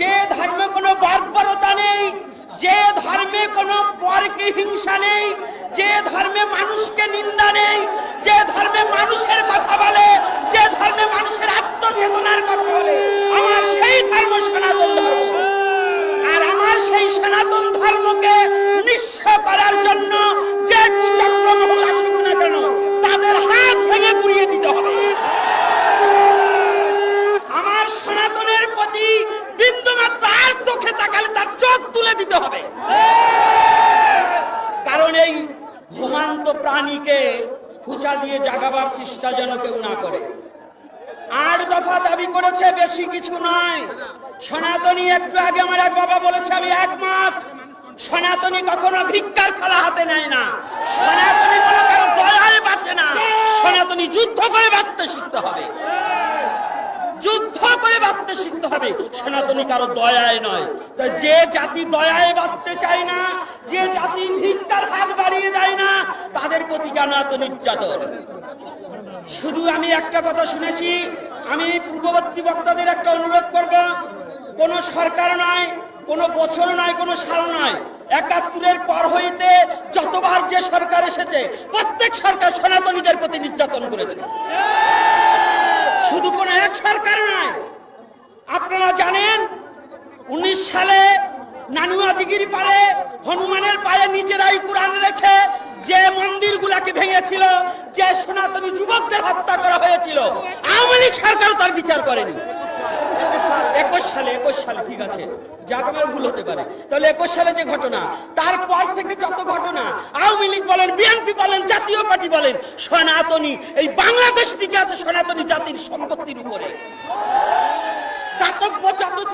যে ধর্মে কোনো বর্বরতা নেই, যে ধর্মে কোনো পরকে হিংসা নেই, যে ধর্মে মানুষকে নিন্দা নেই, যে ধর্মে মানুষের কথা বলে, যে ধর্মে মানুষের আত্মচেতনার কথা বলে আমার সেই ধর্ম সনাতন ধর্ম আর আমার সেই সনাতন ধর্মকে নিঃস্ব করার জন্য যে কুচক্রমহল আসুক না কেন তাদের হাত ভেঙে গুড়িয়ে দিতে হবে আমার সনাতনের প্রতি বিন্দুমাত্র আর চোখে তাকালে তার চোখ তুলে দিতে হবে কারণ এই ঘুমান্ত প্রাণীকে খুচা দিয়ে জাগাবার চেষ্টা যেন কেউ না করে। আট দফা দাবি করেছে, বেশি কিছু নয়। সনাতনী একটু আগে আমার এক বাবা বলেছে, আমি একমত, সনাতনী কখনো ভিক্ষার খেলা হাতে নেয় না। সনাতনী কোনো কারও দয়ায় বাঁচে না। সনাতনী যুদ্ধ করে বাঁচতে শিখতে হবে। যুদ্ধ করে বাঁচতে শিখতে হবে। সনাতনী কারও দয়ায় নয়। যে জাতি দয়ায় বাঁচতে চায় না, যে জাতি ভিক্ষার হাত বাড়িয়ে দেয় না, তাদের প্রতি কেন এত নির্যাতন। শুধু আমি একটা কথা শুনেছি, আমি পূর্ববর্তী বক্তাদের একটা অনুরোধ করব। কোন সরকার নয়, কোন বছর নয়, কোন সাল নয়, একাত্তরের পর হইতে যতবার যে সরকার এসেছে, প্রত্যেক সরকার সনাতনীদের প্রতি নির্যাতন করেছে। শুধু কোন এক সরকার নয়। আপনারা জানেন, উনিশ সালে নানুয়া দিঘির পারে হনুমানের পায়ে নিজেরাই কোরআন রেখে যে মন্দির গুলাকে ভেঙেছিল, যে সনাতনী যুবকদের হত্যা করা হয়েছিল, আওয়ামী লীগ সরকার তার বিচার করেনি। সালে সালে ঠিক আছে। সালে যে ঘটনা, তারপর আওয়ামী লীগ বলেন, বিএনপি বলেন, জাতীয় পার্টি বলেন, সনাতনী, এই বাংলাদেশ আছে সনাতনী জাতির সম্পত্তির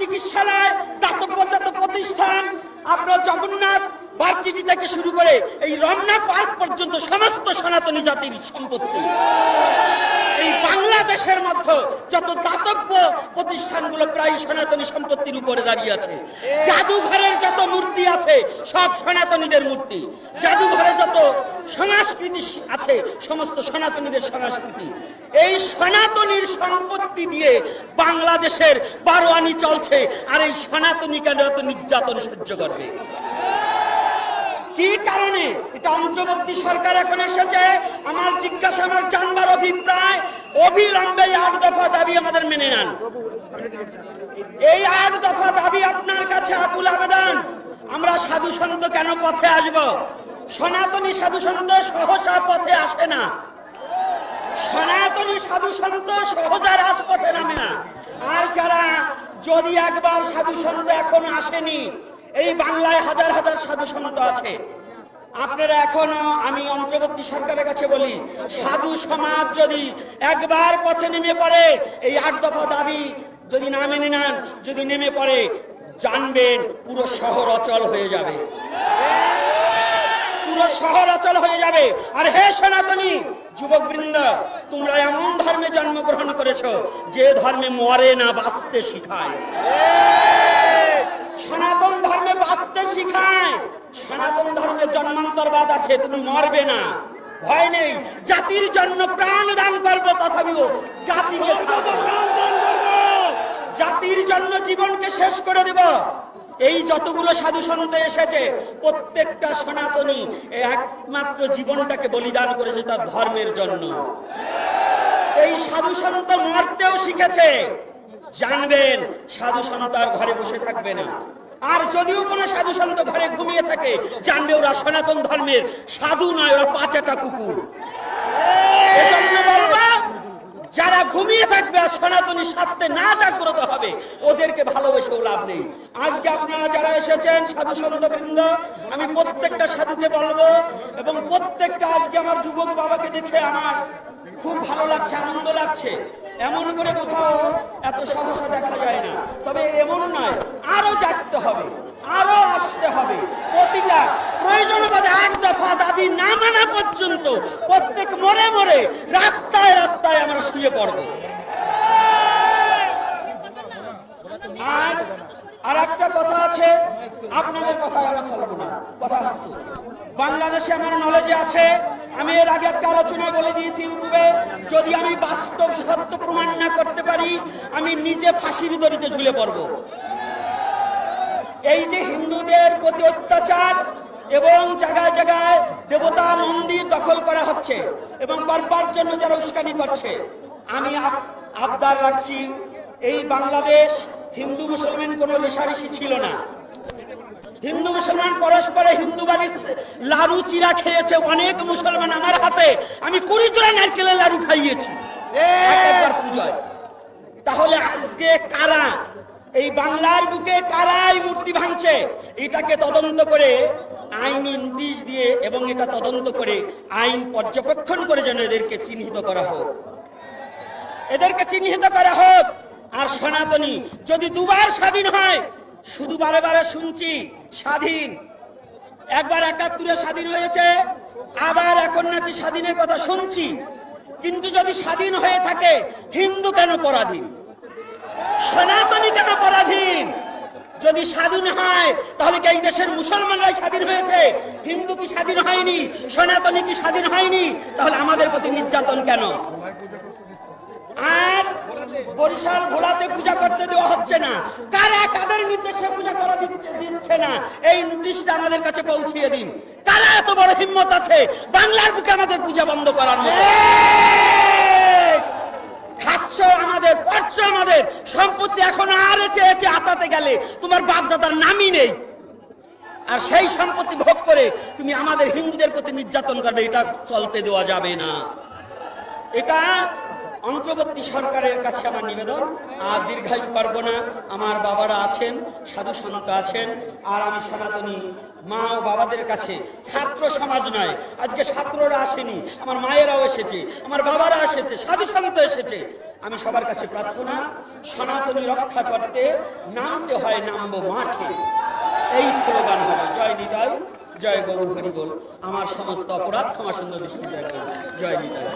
চিকিৎসালয় প্রতিষ্ঠান আপনার জগন্নাথ ভার্সিটি থেকে শুরু করে এই রমনা পার্ক পর্যন্ত সমস্ত সনাতনী জাতির সম্পত্তি। এই বাংলাদেশের মধ্যে যত দাতব্য প্রতিষ্ঠানগুলো প্রায় সনাতনী সম্পত্তির উপরে দাঁড়িয়ে আছে, জাদুঘরের যত মূর্তি আছে, সব সনাতনীদের মূর্তি। জাদুঘরে যত সংস্কৃতি আছে, সমস্ত সনাতনীদের সংস্কৃতি। এই সনাতনীর সম্পত্তি দিয়ে বাংলাদেশের বারোয়ানি চলছে, আর এই সনাতনী কেন এত নির্যাতন সহ্য করবে। কি কারণে? এটা অন্তর্বর্তী সরকার এখন এসেছে। আমার জিজ্ঞাসা, আমার জানবার অভিপ্রায়, অবিলম্বে আট দফা দাবি আমাদের মেনে নেন। এই আট দফা দাবি আপনার কাছে আকুল আবেদন? আমরা সাধু সন্ত কেন পথে আসব? সনাতনী সাধু সন্ত সহসা পথে আসে না। সনাতনী সাধু সন্ত সহজা রাজপথে নামে না। আর যারা, যদি একবার সাধু সন্ত এখন আসেনি, এই বাংলায় হাজার হাজার সাধু সন্ত আছে। আপনারা এখনও আমি অন্তর্বর্তী সরকারের কাছে বলি, সাধু সমাজ যদি একবার পথে নেমে পড়ে, এই আট দফা দাবি যদি না মেনে নেন, যদি নেমে পড়ে, জানবেন পুরো শহর অচল হয়ে যাবে। পুরো শহর অচল হয়ে যাবে। আর হে সনাতনী যুবক বৃন্দ তোমরা এমন ধর্মে জন্মগ্রহণ করেছ, যে ধর্মে মরে না বাঁচতে শিখায়। সনাতন ধর্মে বাঁচতে শিখায়। সনাতন ধর্মে জন্মান্তরবাদ আছে তুমি মরবে না। ভয় নেই। জাতির জন্য প্রাণ দান করব তথাপিও জাতিকে জাতির জন্য জীবনকে শেষ করে দেব। এই যতগুলো সাধু সন্ত এসেছে প্রত্যেকটা সনাতনী একমাত্র জীবনটাকে বলিদান করেছে তার ধর্মের জন্য। এই সাধু সন্ত মারতেও শিখেছে। জানবেন, সাধু সন্ত আর ঘরে বসে থাকবে না। আর যদিও কোনো সাধু সন্ত ঘরে ঘুমিয়ে থাকে, জানবে ওরা সনাতন ধর্মের। সাধু নয়, ওরা পাঁচাটা কুকুর। যারা ঘুমিয়ে থাকবে আর সনাতনী স্বার্থে না জাগ্রত হবে, ওদেরকে ভালোবেসেও লাভ নেই। আজকে আপনারা যারা এসেছেন, সাধু সন্ত বৃন্দ, আমি প্রত্যেকটা সাধুকে বলব, এবং প্রত্যেকটা আজকে আমার যুবক বাবাকে দেখে আমার খুব ভালো লাগছে, আনন্দ লাগছে। এমন করে কোথাও এত সমস্যা দেখা যায় না। তবে এমন নয়, আরও জাগতে হবে, আরও আসতে হবে। প্রতিটা প্রয়োজন বোধে এক দফা দাবি না মানা পর্যন্ত প্রত্যেক মরে মরে রাস্তায় রাস্তায় আমরা শুয়ে পড়ব। আর আর একটা কথা আছে, আপনাদের কথা আমি কথা হচ্ছে, বাংলাদেশে আমার নলেজে আছে, আমি এর আগে একটা আলোচনায় বলে দিয়েছি ইউটিউবে, যদি আমি বাস্তব সত্য পারি আমি নিজে ফাঁসির দড়িতে ঝুলে পড়ব। এই যে হিন্দুদের প্রতি অত্যাচার এবং জায়গায় জায়গায় দেবতা মন্দির দখল করা হচ্ছে এবং করবার জন্য যারা উস্কানি করছে আমি আবদার রাখছি এই বাংলাদেশ হিন্দু মুসলমান কোনো রেশারেশি ছিল না। হিন্দু মুসলমান পরস্পরে হিন্দু বাড়ির লাড়ু চিরা খেয়েছে অনেক মুসলমান আমার হাতে। আমি কুড়ি জোড়া নারকেলের লাড়ু খাইয়েছি। একবার পূজায়। তাহলে আজকে কারা? এই বাংলার বুকে কারা এই মূর্তি ভাঙছে? এটাকে তদন্ত করে আইনি নোটিশ দিয়ে এবং এটা তদন্ত করে আইন পর্যবেক্ষণ করে যেন এদেরকে চিহ্নিত করা হোক। এদেরকে চিহ্নিত করা হোক। আর সনাতনী, যদি দুবার স্বাধীন হয়, শুধু বারে বারে শুনছি, স্বাধীন। একবার একাত্তরে স্বাধীন হয়েছে, আবার এখন নাকি স্বাধীনের কথা শুনছি। কিন্তু যদি স্বাধীন হয়ে থাকে, হিন্দু কেন পরাধীন? সনাতনী কেন পরাধীন? যদি স্বাধীন হয় তাহলে কি এই দেশের মুসলমানরাই স্বাধীন হয়েছে? হিন্দু কি স্বাধীন হয়নি? সনাতনী কি স্বাধীন হয়নি? তাহলে আমাদের প্রতি নির্যাতন কেন? আর বরিশাল ঘোড়াতে পূজা করতে দেওয়া হচ্ছে না। কারা কাদের নির্দেশে পূজা করা দিচ্ছে দিচ্ছে না? এই নোটিশটা আমাদের কাছে পৌঁছিয়ে দিন। কারা এত বড় হিম্মত আছে? বাংলার বুকে আমাদের পূজা বন্ধ করার মতো। খাচ্ছ আমাদের পড়ছ আমাদের। সম্পত্তি এখন আর চেয়েছে আতাতে গেলে তোমার বাপ দাদার নামই নেই। আর সেই সম্পত্তি ভোগ করে তুমি আমাদের হিন্দুদের প্রতি নির্যাতন করবে, এটা চলতে দেওয়া যাবে না। এটা অন্তর্বর্তী সরকারের কাছে আমার নিবেদন। আর দীর্ঘায়ু করব না। আমার বাবারা আছেন, সাধু সন্ত আছেন, আর আমি সনাতনী। মা ও বাবাদের কাছে ছাত্র সমাজ নয়। আজকে ছাত্ররা আসেনি, আমার মায়েরাও এসেছে, আমার বাবারা এসেছে, সাধু সন্ত এসেছে। আমি সবার কাছে প্রার্থনা, সনাতনী রক্ষা করতে নামতে হয়, নামব মাঠে। এই স্লোগান হবে, জয় নিতাই, জয় গরু হরিবল। আমার সমস্ত অপরাধ ক্ষমা সুন্দর জয় নিতাই।